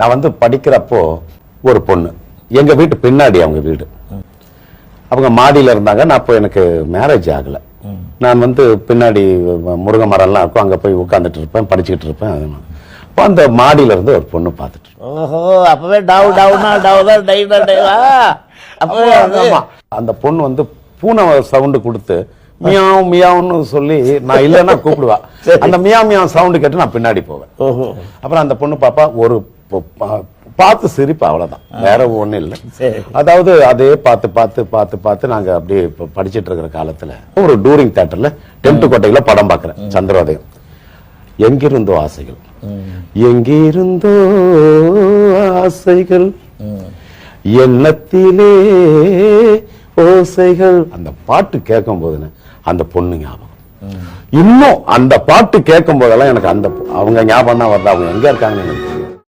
நான் வந்து படிக்கிறப்போ ஒரு பொண்ணு. எங்க வீட்டு பின்னாடி அவங்க வீடு. அவங்க மாடியில இருந்தாங்க. நான் அப்போ எனக்கு மேரேஜ் ஆகல. நான் வந்து பின்னாடி முருங்கை மரம்லாம் இருக்கும். அங்க போய் உட்காந்துட்டு இருப்பேன் படிச்சுக்கிட்டு இருப்பேன். அப்போ அந்த மாடியில இருந்து ஒரு பொண்ணு பார்த்துட்டு. ஓஹோ அப்பவே டவு டவுனா டவு தான் டைடா டைவா ஆமா. அந்த பொண்ணு வந்து பூனை சவுண்டு கொடுத்து மியாவ் மியாவ்னு சொல்லி நான் இல்லைன்னா கூப்பிடுவா. அந்த மியா மியாவ் சவுண்டு கேட்டு நான் பின்னாடி போவேன். ஓஹோ. அப்புறம் அந்த பொண்ணு பாப்பா ஒரு பார்த்து சிரிப்பு அவ்வளவுதான். வேற ஒண்ணும் இல்லை. அதாவது அதே பார்த்து பார்த்து பார்த்து பார்த்து நாங்க அப்படியே இப்ப படிச்சிட்டு இருக்கிற காலத்துல ஒரு டூரிங் தேட்டர்ல டென்ட் கோட்டையில படம் பார்க்கிறேன் சந்திரோதயம். எங்கிருந்தோ ஆசைகள். எங்கிருந்தோ ஆசைகள். எண்ணத்திலே ஓசைகள். அந்த பாட்டு கேட்கும் போதுன்னு அந்த பொண்ணு ஞாபகம். இன்னும் அந்த பாட்டு கேட்கும் போதெல்லாம் எனக்கு அந்த அவங்க ஞாபகம் தான் வருது. அவங்க எங்க இருக்காங்கன்னு எனக்கு